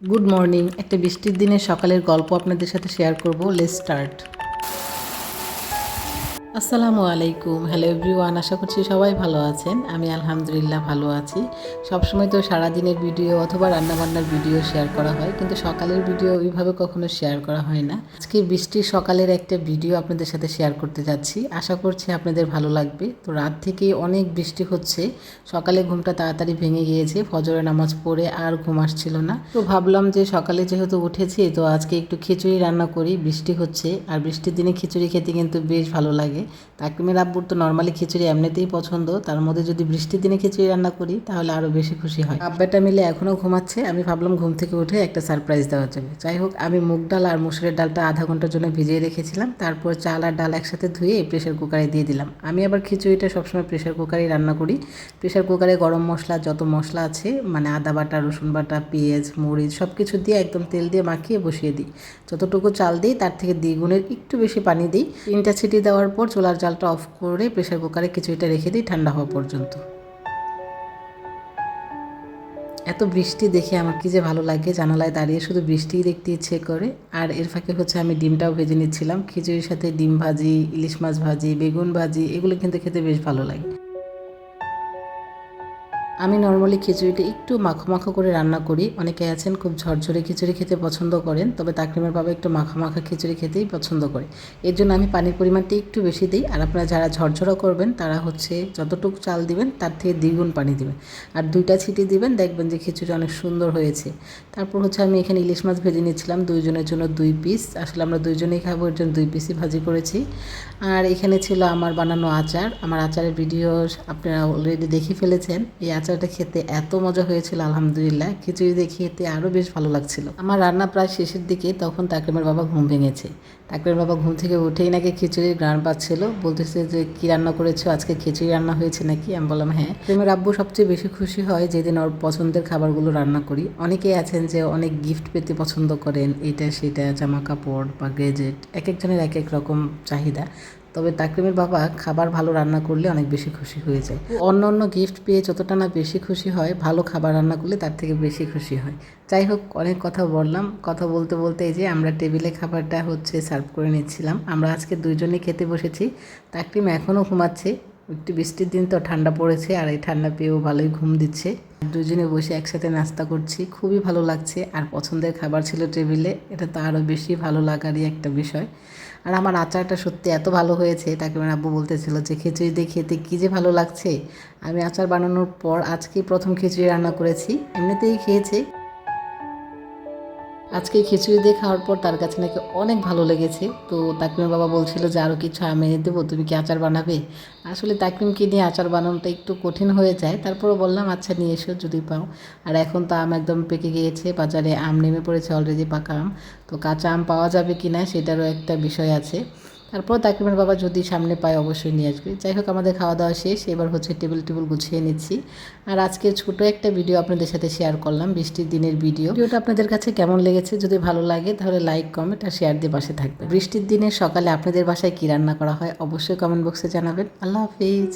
Good morning একটা বৃষ্টির দিনে সকালের গল্প আপনাদের সাথে শেয়ার করব। লেস স্টার্ট আসসালামু আলাইকুম। হ্যালো এভরিওয়ান আশা করছি সবাই ভালো আছেন। আমি আলহামদুলিল্লাহ ভালো আছি। সবসময় তো সারাদিনের ভিডিও অথবা রান্নাবান্নার ভিডিও শেয়ার করা হয়, কিন্তু সকালের ভিডিও ওইভাবে কখনো শেয়ার করা হয় না। আজকে বৃষ্টির সকালের একটা ভিডিও আপনাদের সাথে শেয়ার করতে যাচ্ছি। আশা করছি আপনাদের ভালো লাগবে। তো রাত থেকেই অনেক বৃষ্টি হচ্ছে। সকালে ঘুমটা তাড়াতাড়ি ভেঙে গিয়েছে। ফজরের নামাজ পড়ে আর ঘুম আসছিল না। তো ভাবলাম যে সকালে যেহেতু উঠেছি, তো আজকে একটু খিচুড়ি রান্না করি। বৃষ্টি হচ্ছে। আর বৃষ্টির দিনে খিচুড়ি খেতে কিন্তু বেশ ভালো লাগে। তাকিমের আব্বুর তো নর্মালি খিচুড়ি এমনিতেই পছন্দ। তার মধ্যে যদি বৃষ্টির দিনে খিচুড়ি রান্না করি, তাহলে আরও বেশি খুশি হয়। আব্বাটা মিলে এখনও ঘুমাচ্ছে। আমি ভাবলাম ঘুম থেকে উঠে একটা সারপ্রাইজ দেওয়ার জন্য। যাই হোক, আমি মুগ ডাল আর মুসুরের ডালটা আধা ঘণ্টার জন্য ভিজিয়ে রেখেছিলাম। তারপর চাল আর ডাল একসাথে ধুয়ে প্রেশার কুকারে দিয়ে দিলাম। আমি আবার খিচুড়িটা সবসময় প্রেশার কুকারেই রান্না করি। প্রেশার কুকারে গরম মশলা, যত মশলা আছে মানে আদা বাটা, রসুন বাটা, পেঁয়াজ, মরিচ সব কিছু দিয়ে একদম তেল দিয়ে মাখিয়ে বসিয়ে দিই। যতটুকু চাল দিই, তার থেকে দ্বিগুণের একটু বেশি পানি দিই। তিনটা ছিটি দেওয়ার পর চুলার জালটা অফ করে প্রেশার কুকারে কিছুটা রেখে দিই ঠান্ডা হওয়া পর্যন্ত। এত বৃষ্টি দেখে আমার কি যে ভালো লাগে, জানালায় দাঁড়িয়ে শুধু বৃষ্টিই দেখতে ইচ্ছে করে। আর এর ফাঁকে হচ্ছে আমি ডিমটাও ভেজে নিচ্ছিলাম। খিচুড়ির সাথে ডিম ভাজি, ইলিশ মাছ ভাজি, বেগুন ভাজি, এগুলো কিন্তু খেতে বেশ ভালো লাগে। আমি নর্মালি খিচুড়িটা একটু মাখো মাখো করে রান্না করি। অনেকে আছেন খুব ঝরঝরে খিচুড়ি খেতে পছন্দ করেন, তবে তাকরিমের বাবা একটু মাখা মাখা খিচুড়ি খেতেই পছন্দ করে। এর জন্য আমি পানির পরিমাণটা একটু বেশি দিই, আর আপনারা যারা ঝরঝরা করবেন, তারা হচ্ছে যতটুকু চাল দিবেন, তার থেকে দ্বিগুণ পানি দিবেন। আর দুইটা ছিটি দিবেন, দেখবেন যে খিচুড়ি অনেক সুন্দর হয়েছে। তারপর হচ্ছে আমি এখানে ইলিশ মাছ ভেজে নিয়েছিলাম, দুইজনের জন্য দুই পিস আসলে আমরা দুইজনেই খাব, এর জন্য দুই পিসই ভাজি করেছি। আর এখানে ছিল আমার বানানো আচার। আমার আচারের ভিডিও আপনারা অলরেডি দেখে ফেলেছেন। এই আচারটা খেতে এত মজা হয়েছিল, আলহামদুলিল্লাহ। খিচুড়ি দিয়ে খেতে আরও বেশ ভালো লাগছিল। আমার রান্না প্রায় শেষের দিকে তখন তাকরিমের বাবা ঘুম ভেঙেছে। তাকরিমের বাবা ঘুম থেকে উঠেই নাকি খিচুড়ির গ্রান পাচ্ছিল। বলতেছে যে, কি রান্না করেছ? আজকে খিচুড়ি রান্না হয়েছে নাকি? আমি বললাম হ্যাঁ। প্রেমের আব্বু সবচেয়ে বেশি খুশি হয় যেদিন ওর পছন্দের খাবারগুলো রান্না করি। অনেকেই আছেন যে, অনেক গিফট পেতে পছন্দ করেন। এটা, সেটা জামা কাপড় বা গ্রেজেট এক একজনের এক এক রকম চাহিদা। তবে তাকরিমের বাবা খাবার ভালো রান্না করলে অনেক বেশি খুশি হয়ে যায়। অন্য অন্য গিফট পেয়ে যতটা না বেশি খুশি হয়, ভালো খাবার রান্না করলে তার থেকে বেশি খুশি হয়। যাই হোক, অনেক কথা বললাম। কথা বলতে বলতে এই যে আমরা টেবিলে খাবারটা হচ্ছে সার্ভ করে নিচ্ছিলাম। আমরা আজকে দুইজনে খেতে বসেছি। তাকরিম এখনও ঘুমাচ্ছে। একটু বৃষ্টির দিন তো ঠান্ডা পড়েছে আর এই ঠান্ডা পেয়েও ভালোই ঘুম দিচ্ছে। দুজনে বসে একসাথে নাস্তা করছি, খুবই ভালো লাগছে। আর পছন্দের খাবার ছিল টেবিলে, এটা তো আরও বেশি ভালো লাগারই একটা বিষয়। আর আমার আচারটা সত্যি এত ভালো হয়েছে, তাকে আমার আব্বু বলতেছিল যে, খিচুড়ি দিয়ে খেতে কী যে ভালো লাগছে? আমি আচার বানানোর পর আজকেই প্রথম খিচুড়ি রান্না করেছি, এমনিতেই খেয়েছে। আজকে খিচুড়ি দিয়ে খাওয়ার পর তার কাছে নাকি অনেক ভালো লেগেছে। তো তাকরিমের বাবা বলছিল যে আরও কিছু আমি এনে দেবো, তুমি কি আচার বানাবে? আসলে তাকরিমকে নিয়ে আচার বানানোটা একটু কঠিন হয়ে যায়। তারপরও বললাম আচ্ছা নিয়ে এসো যদি পাও। আর এখন তো আম একদম পেকে গিয়েছে, বাজারে আম নেমে পড়েছে অলরেডি পাকা আম। তো কাঁচা আম পাওয়া যাবে কি না সেটারও একটা বিষয় আছে। তারপর তাকিমের বাবা যদি সামনে পায় অবশ্যই নিয়ে আসবে। যাই হোক আমাদের খাওয়া দাওয়া শেষ। এবার হচ্ছে টেবিল টেবিল গুছিয়ে নিচ্ছি। আর আজকে ছোট একটা ভিডিও আপনাদের সাথে শেয়ার করলাম বৃষ্টির দিনের ভিডিও ভিডিওটা আপনাদের কাছে কেমন লেগেছে যদি ভালো লাগে তাহলে লাইক কমেন্ট আর শেয়ার দিয়ে পাশে থাকবে বৃষ্টির দিনে সকালে আপনাদের বাসায় কী রান্না করা হয় অবশ্যই কমেন্ট বক্সে জানাবেন। আল্লাহ হাফিজ।